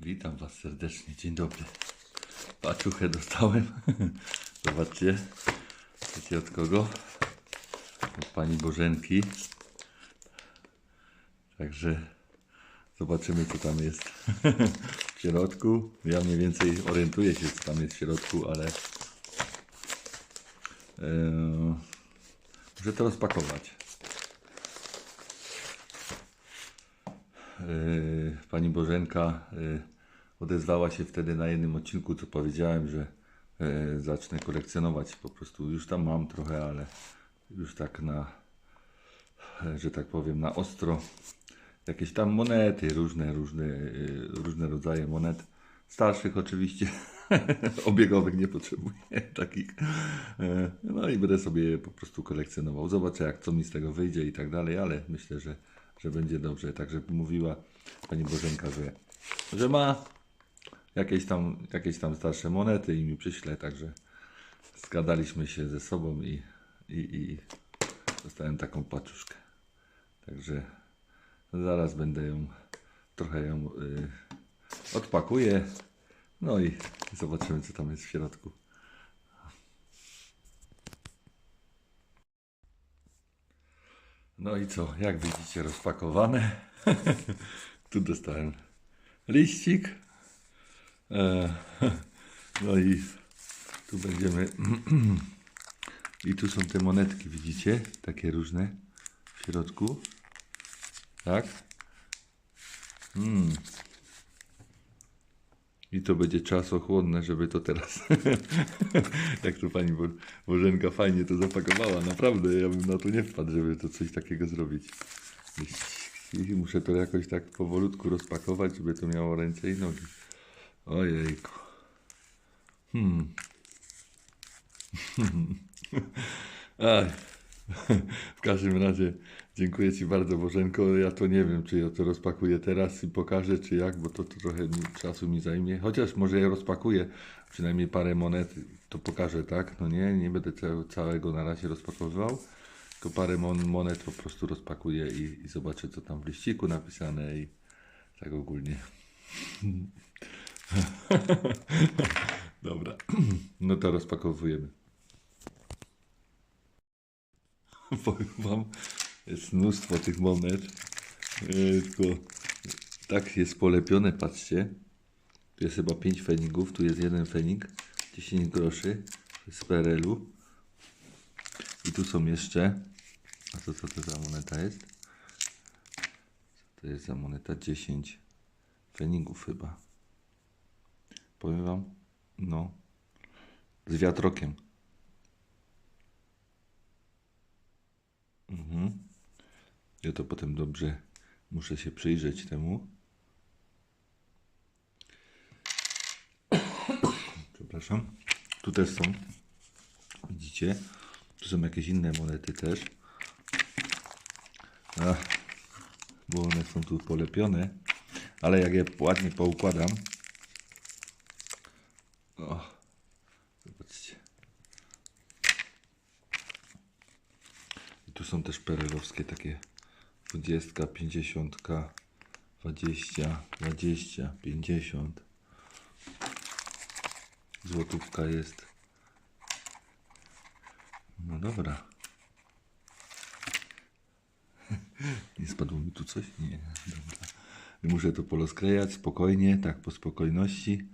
Witam Was serdecznie, dzień dobry. Paczuchę dostałem. Zobaczcie. Wiecie od kogo? Od Pani Bożenki. Także zobaczymy co tam jest w środku. Ja mniej więcej orientuję się co tam jest w środku, ale Eee, muszę to rozpakować. Pani Bożenka eee, odezwała się wtedy na jednym odcinku, co powiedziałem, że eee, zacznę kolekcjonować. Po prostu już tam mam trochę, ale już tak na, e, że tak powiem, na ostro. Jakieś tam monety, różne, różne, różne rodzaje monet. Starszych oczywiście, obiegowych nie potrzebuję takich. E, No i będę sobie po prostu kolekcjonował. Zobaczę jak co mi z tego wyjdzie i tak dalej, ale myślę, że, że będzie dobrze. Także mówiła pani Bożenka, że, że ma jakieś tam, jakieś tam starsze monety i mi przyśle, także zgadaliśmy się ze sobą i, i, i dostałem taką paczuszkę. Także zaraz będę ją, trochę ją y, odpakuję, no i zobaczymy co tam jest w środku. No i co, jak widzicie rozpakowane. tu dostałem liścik. E, no i tu będziemy. I tu są te monetki, widzicie? Takie różne w środku. Tak? Mm. I to będzie czasochłonne, żeby to teraz. Jak to pani Bo- Bożenka fajnie to zapakowała. Naprawdę, ja bym na to nie wpadł, żeby to coś takiego zrobić. I muszę to jakoś tak powolutku rozpakować, żeby to miało ręce i nogi. Ojejku. Hmm. Aj. W każdym razie dziękuję Ci bardzo Bożenko. Ja to nie wiem, czy ja to rozpakuję teraz i pokażę, czy jak, bo to, to trochę czasu mi zajmie. Chociaż może ja rozpakuję przynajmniej parę monet, to pokażę, tak? No nie, nie będę cał, całego na razie rozpakowywał, tylko parę mon, monet po prostu rozpakuję i, i zobaczę, co tam w liściku napisane i tak ogólnie. Dobra, no to rozpakowujemy. Powiem wam, jest mnóstwo tych monet. Yy, Tylko tak jest polepione, patrzcie. Tu jest chyba 5 fenigów, tu jest jeden fenik, 10 groszy z PRL-u. I tu są jeszcze. A to co to za moneta jest? Co to jest za moneta? 10 fenigów chyba. Powiem wam, no, z wiatrokiem. Mhm. Ja to potem dobrze muszę się przyjrzeć temu. Przepraszam. Tu też są. Widzicie? Tu są jakieś inne monety też. Ach, bo one są tu polepione. Ale jak je ładnie poukładam. O, zobaczcie. I są też perelowskie takie 20, 50, 20, 20, 50. Złotówka jest. No dobra. Nie spadło mi tu coś? Nie, dobra. Muszę to polosklejać spokojnie, tak po spokojności.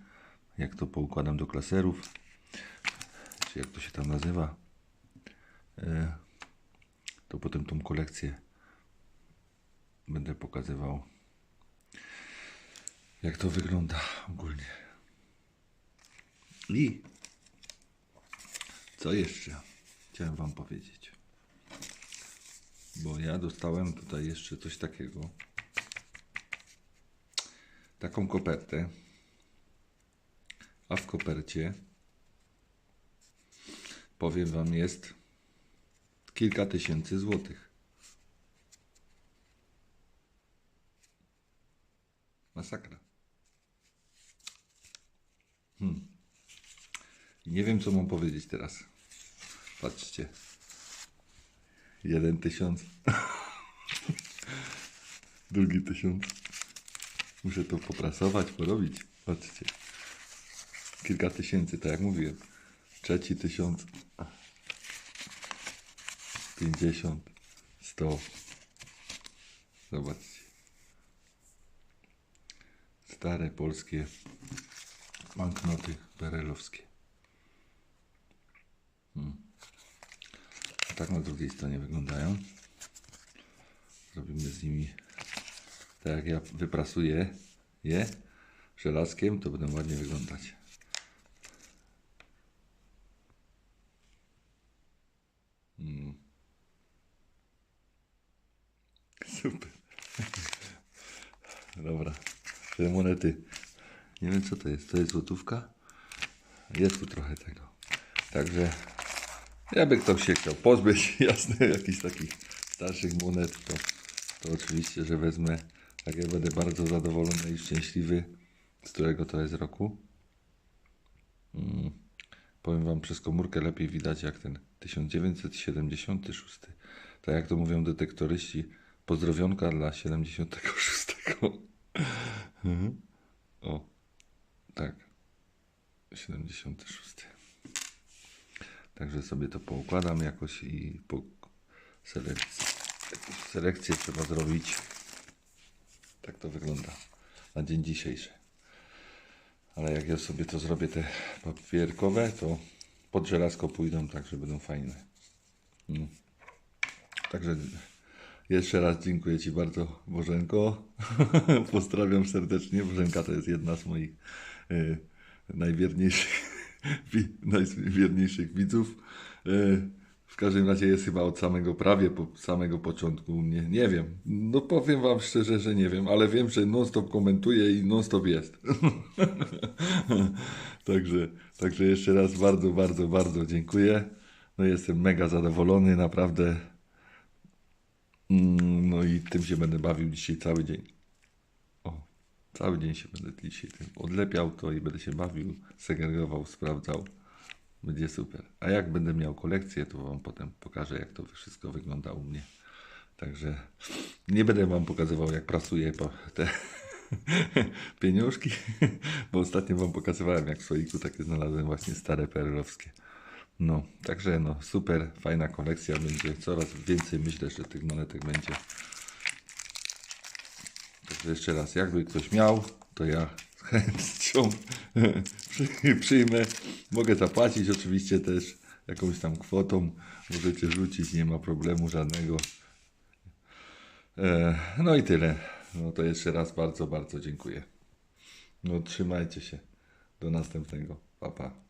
Jak to poukładam do klaserów. Czy jak to się tam nazywa. E, to potem tą kolekcję będę pokazywał, jak to wygląda ogólnie. I co jeszcze chciałem Wam powiedzieć? Bo ja dostałem tutaj jeszcze coś takiego. Taką kopertę. A w kopercie powiem Wam jest kilka tysięcy złotych. Masakra. Hmm. I Nie wiem, co mam powiedzieć teraz. Patrzcie. Jeden tysiąc. Drugi tysiąc. Muszę to poprasować, porobić. Patrzcie. Kilka tysięcy, tak jak mówiłem. Trzeci tysiąc. Pięćdziesiąt. Sto. Zobaczcie. Stare polskie banknoty perelowskie. Hmm. Tak na drugiej stronie wyglądają. Zrobimy z nimi tak jak ja wyprasuję je żelazkiem, to będą ładnie wyglądać. Mm. Super. Dobra. Te monety. Nie wiem co to jest. To jest złotówka? Jest tu trochę tego. Także jakby ktoś się chciał pozbyć, jasne, jakichś takich starszych monet, to, to oczywiście, że wezmę. Tak ja będę bardzo zadowolony i szczęśliwy, z którego to jest roku. Mm. Powiem Wam, przez komórkę lepiej widać jak ten 1976. Tak jak to mówią detektoryści, pozdrowionka dla 76. Mhm. O, tak. 76. Także sobie to poukładam jakoś i po selekcji. Selekcję trzeba zrobić. Tak to wygląda na dzień dzisiejszy. Ale jak ja sobie to zrobię, te papierkowe, to pod żelazko pójdą, tak, że będą fajne. Mm. Także jeszcze raz dziękuję Ci bardzo, Bożenko. Pozdrawiam serdecznie. Bożenka to jest jedna z moich e, najwierniejszych, wi, najwierniejszych widzów. E, w każdym razie jest chyba od samego prawie, po samego początku. Nie, nie wiem. No powiem Wam szczerze, że nie wiem, ale wiem, że non-stop komentuje i non-stop jest. także, także jeszcze raz bardzo, bardzo, bardzo dziękuję. No jestem mega zadowolony, naprawdę. Mm, No i tym się będę bawił dzisiaj cały dzień. O, cały dzień się będę dzisiaj tym odlepiał to i będę się bawił, segregował, sprawdzał. Będzie super. A jak będę miał kolekcję, to Wam potem pokażę, jak to wszystko wygląda u mnie. Także nie będę Wam pokazywał, jak prasuję te pieniążki, bo ostatnio Wam pokazywałem, jak w słoiku takie znalazłem właśnie stare perlowskie. No, także no, super, fajna kolekcja będzie. Coraz więcej myślę, że tych monetek będzie. Także jeszcze raz, jakby ktoś miał, to ja chęcią przy- przyjmę. Mogę zapłacić oczywiście też jakąś tam kwotą. Możecie rzucić, nie ma problemu żadnego. E, no i tyle. No to jeszcze raz bardzo, bardzo dziękuję. No trzymajcie się. Do następnego. Pa, pa.